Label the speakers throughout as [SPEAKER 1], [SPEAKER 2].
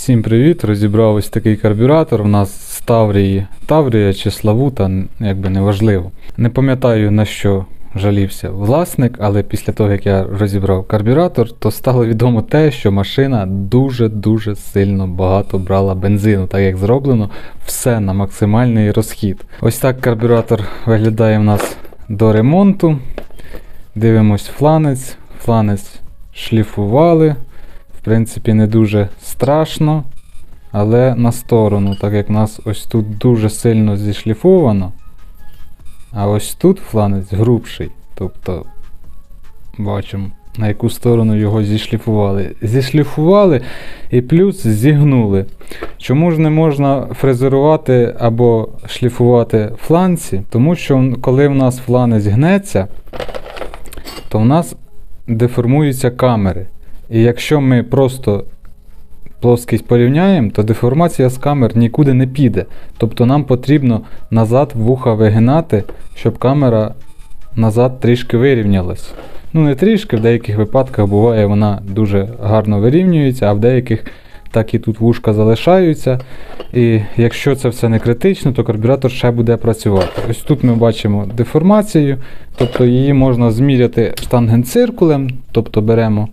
[SPEAKER 1] Всім привіт! Розібрав ось такий карбюратор. У нас з Таврії. Таврія чи Славута, якби не важливо. Не пам'ятаю на що жалівся власник, але після того, як я розібрав карбюратор, то стало відомо те, що машина дуже-дуже сильно багато брала бензину, так як зроблено все на максимальний розхід. Ось так карбюратор виглядає в нас до ремонту. Дивимось фланець. Фланець шліфували. В принципі, не дуже страшно, але на сторону, так як у нас ось тут дуже сильно зішліфовано, а ось тут фланець грубший. Тобто, бачимо, на яку сторону його зішліфували. Зішліфували і плюс зігнули. Чому ж не можна фрезерувати або шліфувати фланці? Тому що коли в нас фланець гнеться, то в нас деформуються камери. І якщо ми просто плоскість порівняємо, то деформація з камер нікуди не піде. Тобто нам потрібно назад вуха вигинати, щоб камера назад трішки вирівнялась. Ну, не трішки, в деяких випадках буває, вона дуже гарно вирівнюється, а в деяких так і тут вушка залишаються. І якщо це все не критично, то карбюратор ще буде працювати. Ось тут ми бачимо деформацію, тобто її можна зміряти штангенциркулем, тобто беремо.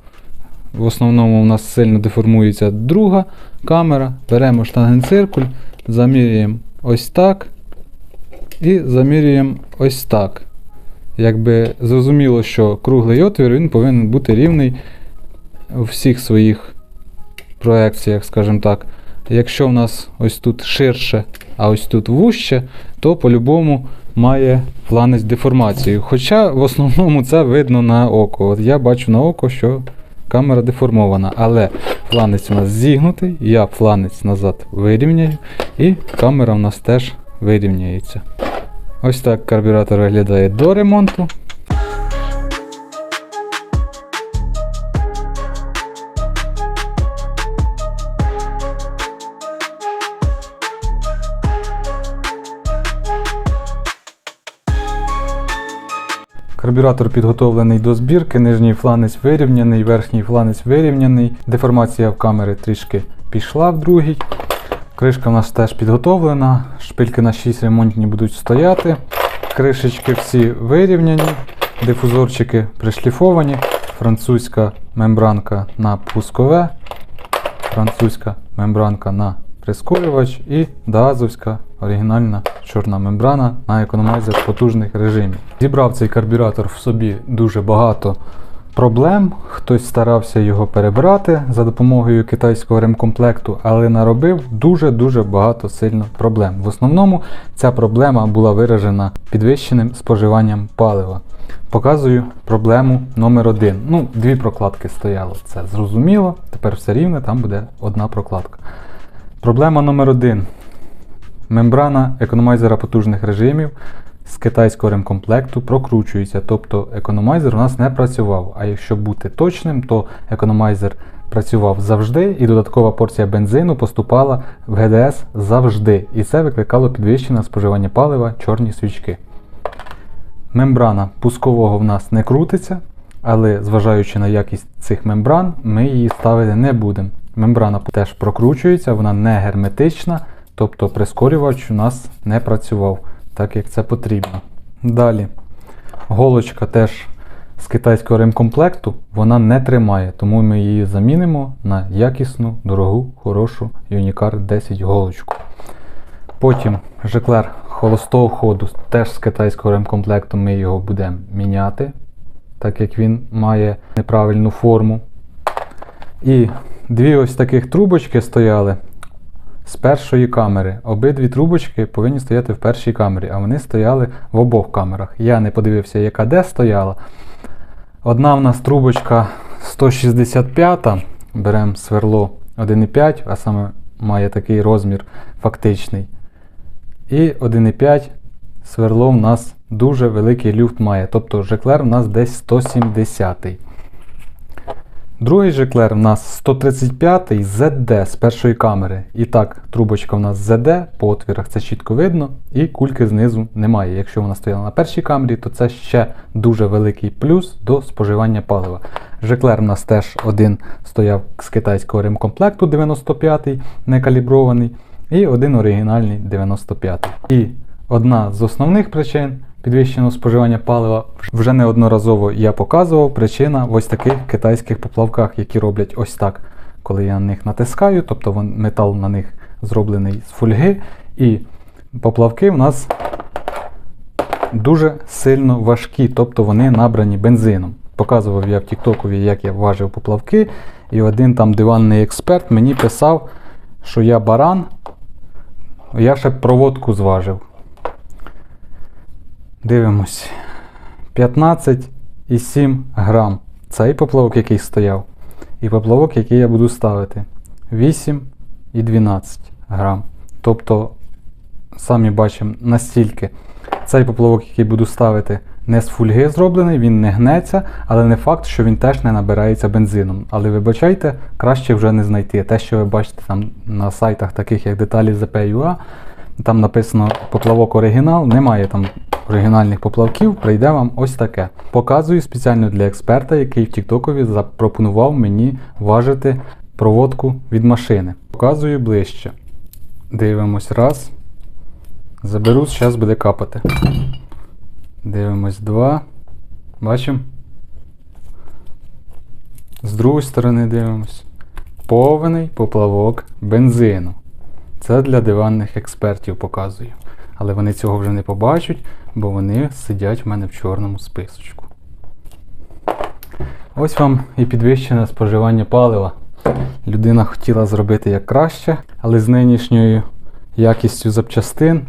[SPEAKER 1] В основному у нас сильно деформується друга камера. Беремо штангенциркуль, замірюємо ось так. І замірюємо ось так. Якби зрозуміло, що круглий отвір він повинен бути рівний у всіх своїх проекціях, скажімо так. Якщо в нас ось тут ширше, а ось тут вужче, то по-любому має фланець деформацію. Хоча в основному це видно на око. От я бачу на око, що камера деформована, але фланець у нас зігнутий, я фланець назад вирівняю, і камера у нас теж вирівняється. Ось так карбюратор виглядає до ремонту. Карбюратор підготовлений до збірки, нижній фланець вирівняний, верхній фланець вирівняний. Деформація в камери трішки пішла в другій. Кришка в нас теж підготовлена, шпильки на 6 ремонтні будуть стояти. Кришечки всі вирівняні, дифузорчики пришліфовані, французька мембранка на пускове, французька мембранка на прискорювач і даазовська оригінальна чорна мембрана на економайзер потужних режимів. Зібрав цей карбюратор в собі дуже багато проблем. Хтось старався його перебрати за допомогою китайського ремкомплекту, але наробив дуже-дуже багато сильно проблем. В основному ця проблема була виражена підвищеним споживанням палива. Показую проблему номер один. Ну, дві прокладки стояло, це зрозуміло. Тепер все рівне, там буде одна прокладка. Проблема номер один. Мембрана економайзера потужних режимів з китайського ремкомплекту прокручується, тобто економайзер у нас не працював. А якщо бути точним, то економайзер працював завжди, і додаткова порція бензину поступала в ГДС завжди. І це викликало підвищене споживання палива чорні свічки. Мембрана пускового в нас не крутиться, але зважаючи на якість цих мембран, ми її ставити не будемо. Мембрана теж прокручується, вона не герметична, тобто прискорювач у нас не працював, так як це потрібно. Далі, голочка теж з китайського ремкомплекту, вона не тримає, тому ми її замінимо на якісну, дорогу, хорошу Unicar 10 голочку. Потім жеклер холостого ходу теж з китайського ремкомплекту ми його будемо міняти, так як він має неправильну форму. І дві ось таких трубочки стояли з першої камери. Обидві трубочки повинні стояти в першій камері, а вони стояли в обох камерах. Я не подивився, яка де стояла. Одна в нас трубочка 165, беремо сверло 1,5, а саме має такий розмір фактичний. І 1,5 сверло в нас дуже великий люфт має. Тобто жеклер у нас десь 170. Другий жиклер у нас 135 ZD з першої камери. І так, трубочка у нас ZD, по отвірах це чітко видно, і кульки знизу немає. Якщо вона стояла на першій камері, то це ще дуже великий плюс до споживання палива. Жиклер у нас теж один стояв з китайського ремкомплекту 95-й, не калібрований, і один оригінальний 95-й. І одна з основних причин підвищеного споживання палива вже неодноразово я показував. Причина в ось таких китайських поплавках, які роблять ось так, коли я на них натискаю, тобто метал на них зроблений з фольги, і поплавки в нас дуже сильно важкі, тобто вони набрані бензином. Показував я в Тіктокові, як я важив поплавки, і один там диванний експерт мені писав, що я баран, я ще проводку зважив. Дивимось. 15,7 грам. Цей поплавок, який стояв. І поплавок, який я буду ставити. 8 і 12 грам. Тобто, самі бачимо, настільки. Цей поплавок, який буду ставити, не з фольги зроблений, він не гнеться, але не факт, що він теж не набирається бензином. Але вибачайте, краще вже не знайти. Те, що ви бачите там на сайтах, таких як деталі ZP.ua, там написано поплавок оригінал, немає там оригінальних поплавків, прийде вам ось таке. Показую спеціально для експерта, який в Тіктокові запропонував мені важити проводку від машини. Показую ближче. Дивимось раз. Заберу, зараз буде капати. Дивимось два. Бачимо? З другої сторони дивимось. Повний поплавок бензину. Це для диванних експертів показую. Але вони цього вже не побачать, бо вони сидять в мене в чорному списочку. Ось вам і підвищене споживання палива. Людина хотіла зробити як краще, але з нинішньою якістю запчастин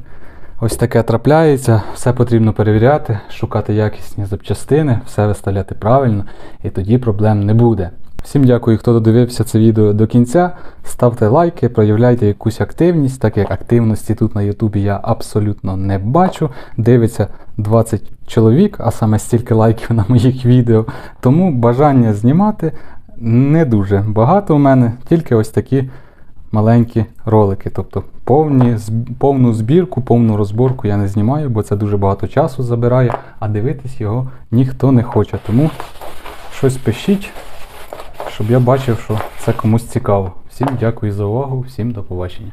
[SPEAKER 1] ось таке трапляється. Все потрібно перевіряти, шукати якісні запчастини, все виставляти правильно, і тоді проблем не буде. Всім дякую, хто додивився це відео до кінця. Ставте лайки, проявляйте якусь активність, так як активності тут на Ютубі я абсолютно не бачу. Дивиться 20 чоловік, а саме стільки лайків на моїх відео. Тому бажання знімати не дуже багато у мене, тільки ось такі маленькі ролики. Тобто повні, повну збірку, повну розборку я не знімаю, бо це дуже багато часу забирає, а дивитись його ніхто не хоче. Тому щось пишіть, щоб я бачив, що це комусь цікаво. Всім дякую за увагу, всім до побачення.